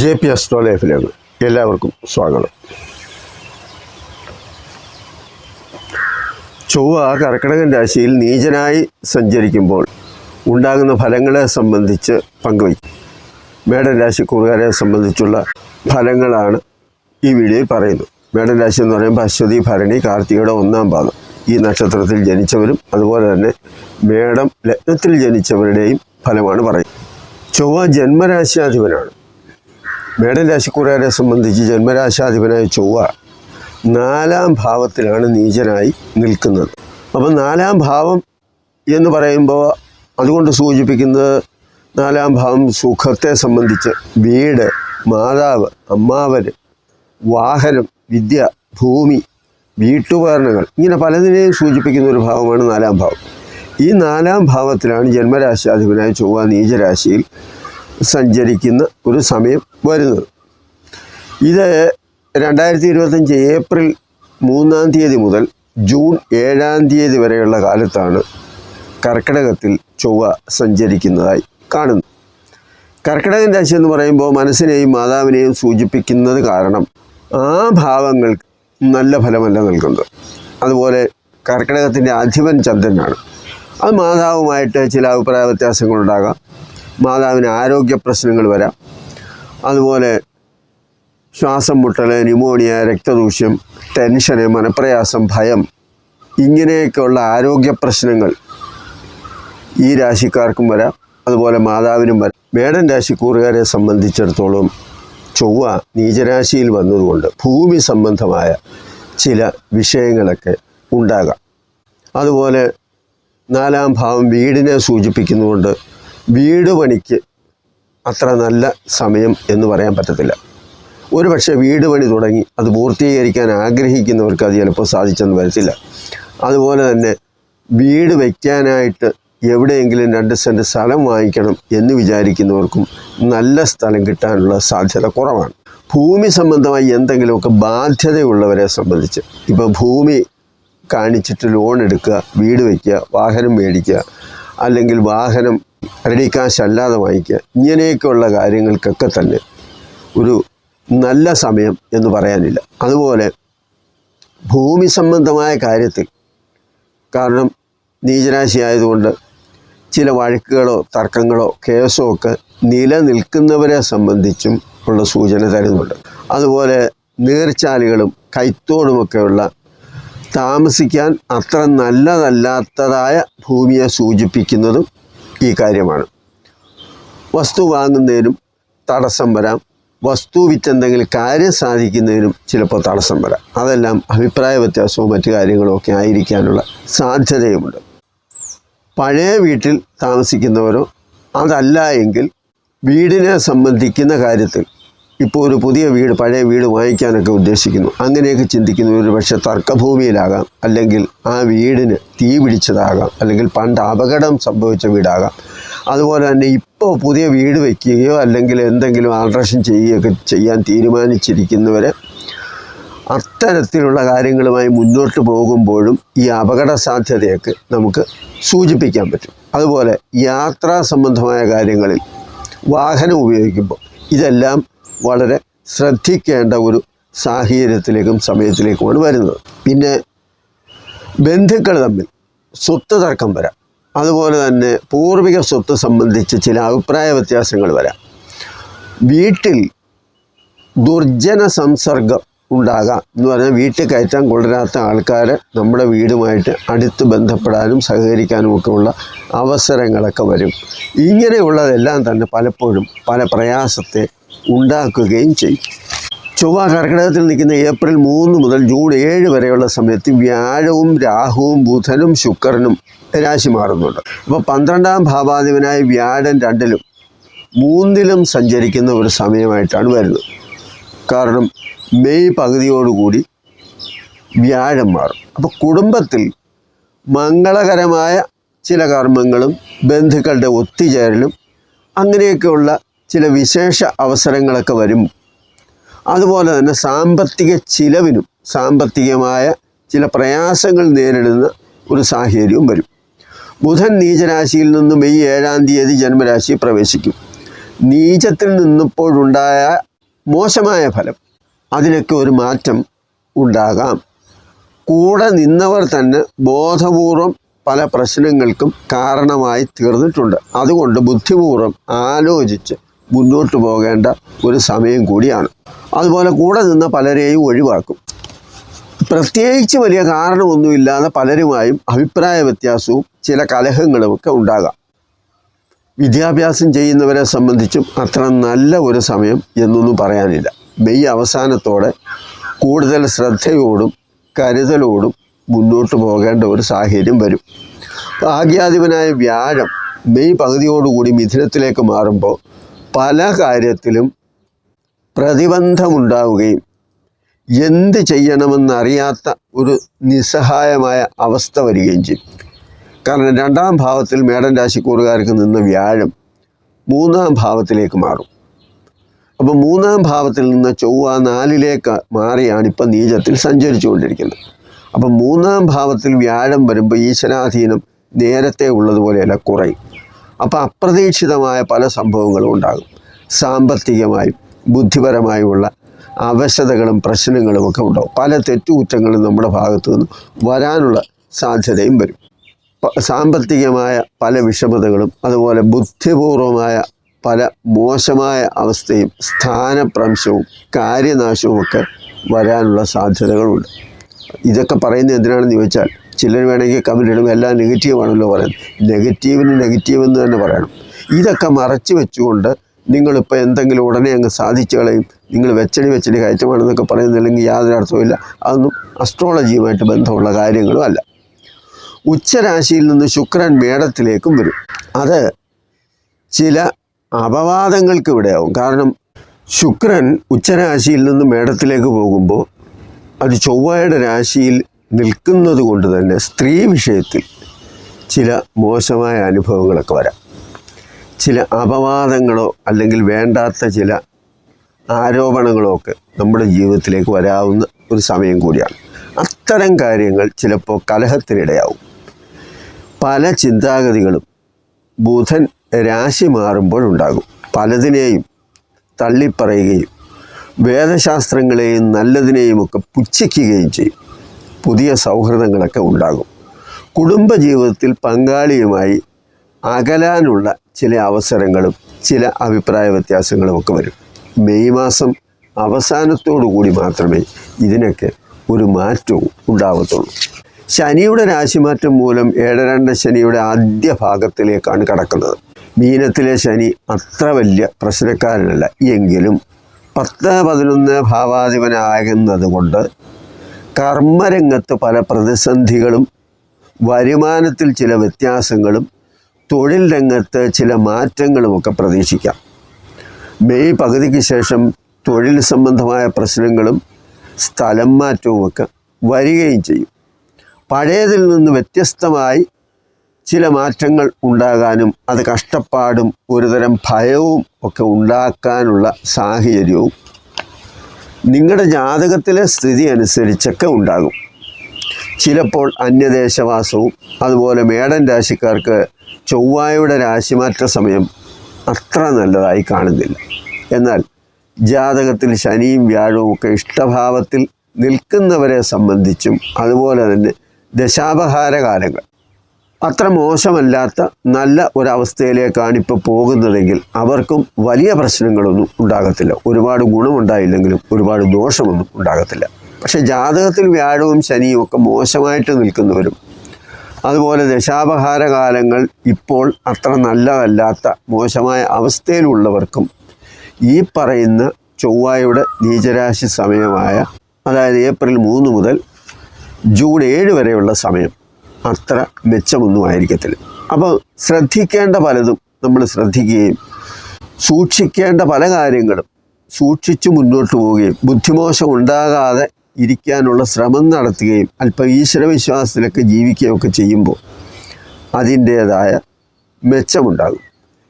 J P astro ലൈഫിലേക്ക് എല്ലാവർക്കും സ്വാഗതം. ചൊവ്വ കർക്കിടകൻ രാശിയിൽ നീചനായി സഞ്ചരിക്കുമ്പോൾ ഉണ്ടാകുന്ന ഫലങ്ങളെ സംബന്ധിച്ച് പങ്കുവയ്ക്കും. മേടൻ രാശിക്കൂറുകാരെ സംബന്ധിച്ചുള്ള ഫലങ്ങളാണ് ഈ വീഡിയോയിൽ പറയുന്നത്. മേടൻ രാശി എന്ന് പറയുമ്പോൾ അശ്വതി ഭരണി കാർത്തികയുടെ ഒന്നാം പാദം ഈ നക്ഷത്രത്തിൽ ജനിച്ചവരും അതുപോലെ തന്നെ മേടം ലഗ്നത്തിൽ ജനിച്ചവരുടെയും ഫലമാണ് പറയുന്നത്. ചൊവ്വ ജന്മരാശ്യാധിപനാണ്. മേടൻ രാശിക്കൂറുകാരെ സംബന്ധിച്ച് ജന്മരാശാധിപനായ ചൊവ്വ നാലാം ഭാവത്തിലാണ് നീചനായി നിൽക്കുന്നത്. അപ്പം നാലാം ഭാവം എന്ന് പറയുമ്പോൾ അതുകൊണ്ട് സൂചിപ്പിക്കുന്നത് നാലാം ഭാവം സുഖത്തെ സംബന്ധിച്ച് വീട് മാതാവ് അമ്മാവന് വാഹനം വിദ്യ ഭൂമി വീട്ടുപകരണങ്ങൾ ഇങ്ങനെ പലതിനെയും സൂചിപ്പിക്കുന്ന ഒരു ഭാവമാണ് നാലാം ഭാവം. ഈ നാലാം ഭാവത്തിലാണ് ജന്മരാശാധിപനായ ചൊവ്വ നീചരാശിയിൽ സഞ്ചരിക്കുന്ന ഒരു സമയം വരുന്നത്. ഇത് രണ്ടായിരത്തി ഇരുപത്തഞ്ച് ഏപ്രിൽ മൂന്നാം തീയതി മുതൽ ജൂൺ ഏഴാം തീയതി വരെയുള്ള കാലത്താണ് കർക്കിടകത്തിൽ ചൊവ്വ സഞ്ചരിക്കുന്നതായി കാണുന്നു. കർക്കിടകൻ രാശി എന്ന് പറയുമ്പോൾ മനസ്സിനെയും മാതാവിനെയും സൂചിപ്പിക്കുന്നത് കാരണം ആ ഭാവങ്ങൾ നല്ല ഫലമല്ല നൽകുന്നത്. അതുപോലെ കർക്കിടകത്തിന്റെ അധിപൻ ചന്ദ്രനാണ്. അത് മാതാവുമായിട്ട് ചില അഭിപ്രായ വ്യത്യാസങ്ങളുണ്ടാകാം. മാതാവിന് ആരോഗ്യ പ്രശ്നങ്ങൾ വരാം. അതുപോലെ ശ്വാസം മുട്ടൽ ന്യൂമോണിയ രക്തദൂഷ്യം ടെൻഷന് മനപ്രയാസം ഭയം ഇങ്ങനെയൊക്കെയുള്ള ആരോഗ്യ പ്രശ്നങ്ങൾ ഈ രാശിക്കാർക്കും വരാം. അതുപോലെ മാതാവിനും വരാം. മേടൻ രാശിക്കൂറുകാരെ സംബന്ധിച്ചിടത്തോളം ചൊവ്വ നീചരാശിയിൽ വന്നതുകൊണ്ട് ഭൂമി സംബന്ധമായ ചില വിഷയങ്ങളൊക്കെ ഉണ്ടാകാം. അതുപോലെ നാലാം ഭാവം വീടിനെ സൂചിപ്പിക്കുന്നതുകൊണ്ട് വീട് പണിക്ക് അത്ര നല്ല സമയം എന്ന് പറയാൻ പറ്റത്തില്ല. ഒരു പക്ഷേ വീട് പണി തുടങ്ങി അത് പൂർത്തീകരിക്കാൻ ആഗ്രഹിക്കുന്നവർക്ക് അത് ചിലപ്പോൾ സാധിച്ചെന്ന് വരത്തില്ല. അതുപോലെ തന്നെ വീട് വയ്ക്കാനായിട്ട് എവിടെയെങ്കിലും രണ്ട് സെന്റ് സ്ഥലം വാങ്ങിക്കണം എന്ന് വിചാരിക്കുന്നവർക്കും നല്ല സ്ഥലം കിട്ടാനുള്ള സാധ്യത കുറവാണ്. ഭൂമി സംബന്ധമായി എന്തെങ്കിലുമൊക്കെ ബാധ്യതയുള്ളവരെ സംബന്ധിച്ച് ഇപ്പോൾ ഭൂമി കാണിച്ചിട്ട് ലോൺ എടുക്കുക വീട് വയ്ക്കുക വാഹനം മേടിക്കുക അല്ലെങ്കിൽ വാഹനം റെഡി കാശ് അല്ലാതെ വാങ്ങിക്കുക. ഇങ്ങനെയൊക്കെയുള്ള കാര്യങ്ങൾക്കൊക്കെ തന്നെ ഒരു നല്ല സമയം എന്ന് പറയാനില്ല. അതുപോലെ ഭൂമി സംബന്ധമായ കാര്യത്തിൽ കാരണം നീചരാശി ആയതുകൊണ്ട് ചില വഴക്കുകളോ തർക്കങ്ങളോ കേസോ ഒക്കെ നിലനിൽക്കുന്നവരെ സംബന്ധിച്ചും ഉള്ള സൂചന തരുന്നുണ്ട്. അതുപോലെ നീർച്ചാലുകളും കൈത്തോടുമൊക്കെയുള്ള താമസിക്കാൻ അത്ര നല്ലതല്ലാത്തതായ ഭൂമിയെ സൂചിപ്പിക്കുന്നതും ഈ കാര്യമാണ്. വസ്തു വാങ്ങുന്നതിനും തടസ്സം വരാം. വസ്തു വിറ്റെന്തെങ്കിലും കാര്യം സാധിക്കുന്നതിനും ചിലപ്പോൾ തടസ്സം വരാം. അതെല്ലാം അഭിപ്രായ വ്യത്യാസവും മറ്റു കാര്യങ്ങളും ഒക്കെ ആയിരിക്കാനുള്ള സാധ്യതയുമുണ്ട്. പഴയ വീട്ടിൽ താമസിക്കുന്നവരോ അതല്ല എങ്കിൽ വീടിനെ സംബന്ധിക്കുന്ന കാര്യത്തിൽ ഇപ്പോൾ ഒരു പുതിയ വീട് പഴയ വീട് വാങ്ങിക്കാനൊക്കെ ഉദ്ദേശിക്കുന്നു. അങ്ങനെയൊക്കെ ചിന്തിക്കുന്ന ഒരു പക്ഷേ തർക്കഭൂമിയിലാകാം. അല്ലെങ്കിൽ ആ വീടിന് തീ പിടിച്ചതാകാം. അല്ലെങ്കിൽ പണ്ട് അപകടം സംഭവിച്ച വീടാകാം. അതുപോലെ തന്നെ ഇപ്പോൾ പുതിയ വീട് വയ്ക്കുകയോ അല്ലെങ്കിൽ എന്തെങ്കിലും ആൾട്രേഷൻ ചെയ്യുകയൊക്കെ ചെയ്യാൻ തീരുമാനിച്ചിരിക്കുന്നവരെ അത്തരത്തിലുള്ള കാര്യങ്ങളുമായി മുന്നോട്ട് പോകുമ്പോഴും ഈ അപകട സാധ്യതയൊക്കെ നമുക്ക് സൂചിപ്പിക്കാൻ പറ്റും. അതുപോലെ യാത്രാ സംബന്ധമായ കാര്യങ്ങളിൽ വാഹനം ഉപയോഗിക്കുമ്പോൾ ഇതെല്ലാം വളരെ ശ്രദ്ധിക്കേണ്ട ഒരു സാഹചര്യത്തിലേക്കും സമയത്തിലേക്കുമാണ് വരുന്നത്. പിന്നെ ബന്ധുക്കൾ തമ്മിൽ സ്വത്ത് തർക്കം വരാം. അതുപോലെ തന്നെ പൂർവിക സ്വത്ത് സംബന്ധിച്ച് ചില അഭിപ്രായ വ്യത്യാസങ്ങൾ വരാം. വീട്ടിൽ ദുർജന സംസർഗം ഉണ്ടാകാം എന്ന് പറഞ്ഞാൽ വീട്ടിൽ കയറ്റാൻ കൊണ്ടുവരാത്ത ആൾക്കാർ നമ്മുടെ വീടുമായിട്ട് അടുത്ത് ബന്ധപ്പെടാനും സഹകരിക്കാനും ഒക്കെയുള്ള അവസരങ്ങളൊക്കെ വരും. ഇങ്ങനെയുള്ളതെല്ലാം തന്നെ പലപ്പോഴും പല പ്രയാസത്തെ ഉണ്ടാക്കുകയും ചെയ്യും. ചൊവ്വ കർക്കിടകത്തിൽ നിൽക്കുന്ന ഏപ്രിൽ മൂന്ന് മുതൽ ജൂൺ ഏഴ് വരെയുള്ള സമയത്ത് വ്യാഴവും രാഹുവും ബുധനും ശുക്രനും രാശി മാറുന്നുണ്ട്. അപ്പോൾ പന്ത്രണ്ടാം ഭാവാധിപനായ വ്യാഴൻ രണ്ടിലും മൂന്നിലും സഞ്ചരിക്കുന്ന ഒരു സമയമായിട്ടാണ് വരുന്നത്. കാരണം മെയ് പകുതിയോടുകൂടി വ്യാഴം മാറും. അപ്പോൾ കുടുംബത്തിൽ മംഗളകരമായ ചില കർമ്മങ്ങളും ബന്ധുക്കളുടെ ഒത്തുചേരലും അങ്ങനെയൊക്കെയുള്ള ചില വിശേഷ അവസരങ്ങളൊക്കെ വരും. അതുപോലെ തന്നെ സാമ്പത്തിക ചിലവിനും സാമ്പത്തികമായ ചില പ്രയാസങ്ങൾ നേരിടുന്ന ഒരു സാഹചര്യവും വരും. ബുധൻ നീചരാശിയിൽ നിന്ന് മെയ് ഏഴാം തീയതി ജന്മരാശി പ്രവേശിക്കും. നീചത്തിൽ നിന്നപ്പോഴുണ്ടായ മോശമായ ഫലം അതിനൊക്കെ ഒരു മാറ്റം ഉണ്ടാകാം. കൂടെ നിന്നവർ തന്നെ ബോധപൂർവം പല പ്രശ്നങ്ങൾക്കും കാരണമായി തീർന്നിട്ടുണ്ട്. അതുകൊണ്ട് ബുദ്ധിപൂർവം ആലോചിച്ച് മുന്നോട്ട് പോകേണ്ട ഒരു സമയം കൂടിയാണ്. അതുപോലെ കൂടെ നിന്ന പലരെയും ഒഴിവാക്കും. പ്രത്യേകിച്ച് വലിയ കാരണമൊന്നുമില്ലാതെ പലരുമായും അഭിപ്രായ വ്യത്യാസവും ചില കലഹങ്ങളുമൊക്കെ ഉണ്ടാകാം. വിദ്യാഭ്യാസം ചെയ്യുന്നവരെ സംബന്ധിച്ചും അത്ര നല്ല ഒരു സമയം എന്നൊന്നും പറയാനില്ല. മെയ് അവസാനത്തോടെ കൂടുതൽ ശ്രദ്ധയോടും കരുതലോടും മുന്നോട്ട് പോകേണ്ട ഒരു സാഹചര്യം വരും. ഭാഗ്യാധിപനായ വ്യാഴം മെയ് പകുതിയോടുകൂടി മിഥുനത്തിലേക്ക് മാറുമ്പോൾ പല കാര്യത്തിലും പ്രതിബന്ധമുണ്ടാവുകയും എന്ത് ചെയ്യണമെന്നറിയാത്ത ഒരു നിസ്സഹായമായ അവസ്ഥ വരികയും ചെയ്യും. കാരണം രണ്ടാം ഭാവത്തിൽ മേടൻ രാശിക്കൂറുകാർക്ക് നിന്ന് വ്യാഴം മൂന്നാം ഭാവത്തിലേക്ക് മാറും. അപ്പോൾ മൂന്നാം ഭാവത്തിൽ നിന്ന് ചൊവ്വ നാലിലേക്ക് മാറിയാണ് ഇപ്പം നീചത്തിൽ സഞ്ചരിച്ചുകൊണ്ടിരിക്കുന്നത്. അപ്പം മൂന്നാം ഭാവത്തിൽ വ്യാഴം വരുമ്പോൾ ഈശ്വരാധീനം നേരത്തെ ഉള്ളതുപോലെയല്ല കുറയും. അപ്പോൾ അപ്രതീക്ഷിതമായ പല സംഭവങ്ങളും ഉണ്ടാകും. സാമ്പത്തികമായും ബുദ്ധിപരമായുമുള്ള അവശതകളും പ്രശ്നങ്ങളും ഒക്കെ ഉണ്ടാവും പല തെറ്റുകുറ്റങ്ങളും നമ്മുടെ ഭാഗത്തു നിന്ന് വരാനുള്ള സാധ്യതയും വരും. സാമ്പത്തികമായ പല വിഷമതകളും അതുപോലെ ബുദ്ധിപൂർവമായ പല മോശമായ അവസ്ഥയും സ്ഥാനഭ്രംശവും കാര്യനാശവും ഒക്കെ വരാനുള്ള സാധ്യതകളുണ്ട്. ഇതൊക്കെ പറയുന്നത് എന്തിനാണെന്ന് ചോദിച്ചാൽ ചിലർ വേണമെങ്കിൽ കമന്റ് ഇടും എല്ലാം നെഗറ്റീവാണല്ലോ പറയുന്നത്. നെഗറ്റീവിന് നെഗറ്റീവ് എന്ന് തന്നെ പറയണം. ഇതൊക്കെ മറച്ചു വെച്ചുകൊണ്ട് നിങ്ങളിപ്പോൾ എന്തെങ്കിലും ഉടനെ അങ്ങ് സാധിച്ചു കളയും. നിങ്ങൾ വെച്ചടി വെച്ചടി കയറ്റമാണെന്നൊക്കെ പറയുന്നില്ലെങ്കിൽ യാതൊരു അർത്ഥവുമില്ല അതൊന്നും അസ്ട്രോളജിയുമായിട്ട് ബന്ധമുള്ള കാര്യങ്ങളും അല്ല. ഉച്ചരാശിയിൽ നിന്ന് ശുക്രൻ മേടത്തിലേക്കും വരും. അത് ചില അപവാദങ്ങൾക്ക് ഇവിടെയാവും. കാരണം ശുക്രൻ ഉച്ചരാശിയിൽ നിന്ന് മേടത്തിലേക്ക് പോകുമ്പോൾ അത് ചൊവ്വയുടെ രാശിയിൽ നിൽക്കുന്നത് കൊണ്ട് തന്നെ സ്ത്രീ വിഷയത്തിൽ ചില മോശമായ അനുഭവങ്ങളൊക്കെ വരാം. ചില അപവാദങ്ങളോ അല്ലെങ്കിൽ വേണ്ടാത്ത ചില ആരോപണങ്ങളോ ഒക്കെ നമ്മുടെ ജീവിതത്തിലേക്ക് വരാവുന്ന ഒരു സമയം കൂടിയാണ്. അത്തരം കാര്യങ്ങൾ ചിലപ്പോൾ കലഹത്തിനിടയാവും. പല ചിന്താഗതികളും ബുധൻ രാശി മാറുമ്പോഴുണ്ടാകും പലതിനെയും തള്ളിപ്പറയുകയും വേദശാസ്ത്രങ്ങളെയും നല്ലതിനെയും ഒക്കെ പുച്ഛിക്കുകയും ചെയ്യും. പുതിയ സൗഹൃദങ്ങളൊക്കെ ഉണ്ടാകും. കുടുംബജീവിതത്തിൽ പങ്കാളിയുമായി അകലാനുള്ള ചില അവസരങ്ങളും ചില അഭിപ്രായ വ്യത്യാസങ്ങളും ഒക്കെ വരും. മെയ് മാസം അവസാനത്തോടു കൂടി മാത്രമേ ഇതിനൊക്കെ ഒരു മാറ്റവും ഉണ്ടാകത്തുള്ളൂ ശനിയുടെ രാശിമാറ്റം മൂലം ഏഴരണ്ട ശനിയുടെ ആദ്യ ഭാഗത്തിലേക്കാണ് കടക്കുന്നത്. മീനത്തിലെ ശനി അത്ര വലിയ പ്രശ്നക്കാരനല്ല. എങ്കിലും പത്ത് പതിനൊന്ന് ഭാവാധിപനാകുന്നത് കൊണ്ട് കർമ്മരംഗത്ത് പല പ്രതിസന്ധികളും വരുമാനത്തിൽ ചില വ്യത്യാസങ്ങളും തൊഴിൽ രംഗത്ത് ചില മാറ്റങ്ങളുമൊക്കെ പ്രതീക്ഷിക്കാം. മെയ് പകുതിക്ക് ശേഷം തൊഴിൽ സംബന്ധമായ പ്രശ്നങ്ങളും സ്ഥലം മാറ്റവുമൊക്കെ വരികയും ചെയ്യും. പഴയതിൽ നിന്ന് വ്യത്യസ്തമായി ചില മാറ്റങ്ങൾ ഉണ്ടാകാനും അത് കഷ്ടപ്പാടും ഒരുതരം ഭയവും ഒക്കെ ഉണ്ടാക്കാനുള്ള സാഹചര്യവും നിങ്ങളുടെ ജാതകത്തിലെ സ്ഥിതി അനുസരിച്ചൊക്കെ ഉണ്ടാകും. ചിലപ്പോൾ അന്യദേശവാസവും അതുപോലെ മേടൻ രാശിക്കാർക്ക് ചൊവ്വായുടെ രാശിമാറ്റ സമയം അത്ര നല്ലതായി കാണുന്നില്ല. എന്നാൽ ജാതകത്തിൽ ശനിയും വ്യാഴവും ഒക്കെ ഇഷ്ടഭാവത്തിൽ നിൽക്കുന്നവരെ സംബന്ധിച്ചും അതുപോലെ തന്നെ ദശാപഹാര കാലങ്ങൾ അത്ര മോശമല്ലാത്ത നല്ല ഒരവസ്ഥയിലേക്കാണ് ഇപ്പോൾ പോകുന്നതെങ്കിൽ അവർക്കും വലിയ പ്രശ്നങ്ങളൊന്നും ഉണ്ടാകത്തില്ല. ഒരുപാട് ഗുണമുണ്ടായില്ലെങ്കിലും ഒരുപാട് ദോഷമൊന്നും ഉണ്ടാകത്തില്ല. പക്ഷെ ജാതകത്തിൽ വ്യാഴവും ശനിയും ഒക്കെ മോശമായിട്ട് നിൽക്കുന്നവരും അതുപോലെ ദശാപഹാര കാലങ്ങൾ ഇപ്പോൾ അത്ര നല്ലതല്ലാത്ത മോശമായ അവസ്ഥയിലുള്ളവർക്കും ഈ പറയുന്ന ചൊവ്വായുടെ നീചരാശി സമയമായ അതായത് ഏപ്രിൽ മൂന്ന് മുതൽ ജൂൺ ഏഴ് വരെയുള്ള സമയം അത്ര മെച്ചമൊന്നും ആയിരിക്കത്തില്ല അപ്പോൾ ശ്രദ്ധിക്കേണ്ട പലതും നമ്മൾ ശ്രദ്ധിക്കുകയും സൂക്ഷിക്കേണ്ട പല കാര്യങ്ങളും സൂക്ഷിച്ചു മുന്നോട്ട് പോവുകയും ബുദ്ധിമോശം ഉണ്ടാകാതെ ഇരിക്കാനുള്ള ശ്രമം നടത്തുകയും അല്പം ഈശ്വരവിശ്വാസത്തിലൊക്കെ ജീവിക്കുകയൊക്കെ ചെയ്യുമ്പോൾ അതിന്റേതായ മെച്ചമുണ്ടാകും.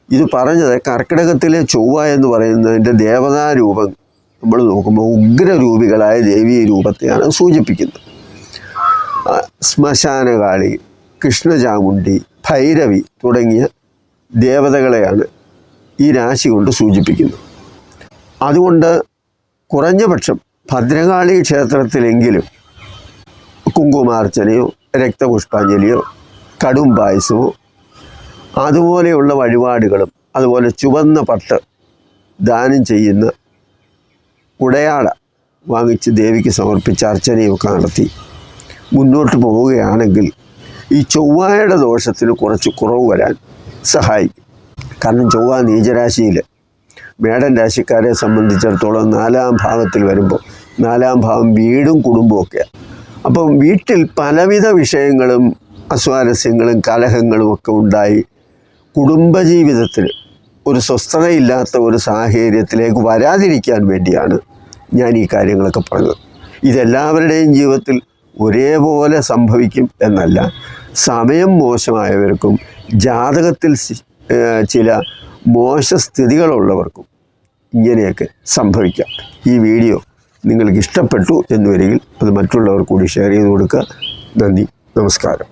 ഇത് പറഞ്ഞത് കർക്കിടകത്തിലെ ചൊവ്വ എന്ന് പറയുന്നതിന്റെ ദേവതാരൂപം നമ്മൾ നോക്കുമ്പോൾ ഉഗ്രരൂപികളായ ദേവീ രൂപത്തെയാണ് സൂചിപ്പിക്കുന്നത്. ശ്മശാനകാളി കൃഷ്ണചാമുണ്ടി ഭൈരവി തുടങ്ങിയ ദേവതകളെയാണ് ഈ രാശി കൊണ്ട് സൂചിപ്പിക്കുന്നത്. അതുകൊണ്ട് കുറഞ്ഞ പക്ഷം ഭദ്രകാളി ക്ഷേത്രത്തിലെങ്കിലും കുങ്കുമാർച്ചനയോ രക്തപുഷ്പാഞ്ജലിയോ കടും പായസമോ അതുപോലെയുള്ള വഴിപാടുകളും അതുപോലെ ചുവന്ന പട്ട് ദാനം ചെയ്യുന്ന ഉടയാട വാങ്ങിച്ച് ദേവിക്ക് സമർപ്പിച്ച അർച്ചനയൊക്കെ നടത്തി മുന്നോട്ട് പോവുകയാണെങ്കിൽ ഈ ചൊവ്വായുടെ ദോഷത്തിന് കുറച്ച് കുറവ് വരാൻ സഹായിക്കും. കാരണം ചൊവ്വ നീചരാശിയിൽ മേടൻ രാശിക്കാരെ സംബന്ധിച്ചിടത്തോളം നാലാം ഭാവത്തിൽ വരുമ്പോൾ നാലാം ഭാവം വീടും കുടുംബവും ഒക്കെയാണ് അപ്പം വീട്ടിൽ പലവിധ വിഷയങ്ങളും അസ്വാരസ്യങ്ങളും കലഹങ്ങളും ഒക്കെ ഉണ്ടായി കുടുംബജീവിതത്തിന് ഒരു സ്വസ്ഥതയില്ലാത്ത ഒരു സാഹചര്യത്തിലേക്ക് വരാതിരിക്കാൻ വേണ്ടിയാണ് ഞാൻ ഈ കാര്യങ്ങളൊക്കെ പറഞ്ഞത്. ഇതെല്ലാവരുടെയും ജീവിതത്തിൽ ഒരേപോലെ സംഭവിക്കും എന്നല്ല. സമയം മോശമായവർക്കും ജാതകത്തിൽ ചില മോശ ചില മോശസ്ഥിതികളുള്ളവർക്കും ഇങ്ങനെയൊക്കെ സംഭവിക്കാം. ഈ വീഡിയോ നിങ്ങൾക്ക് ഇഷ്ടപ്പെട്ടു എന്ന് വരികിൽ അത് മറ്റുള്ളവർ കൂടി ഷെയർ ചെയ്ത് കൊടുക്കുക. നന്ദി. നമസ്കാരം.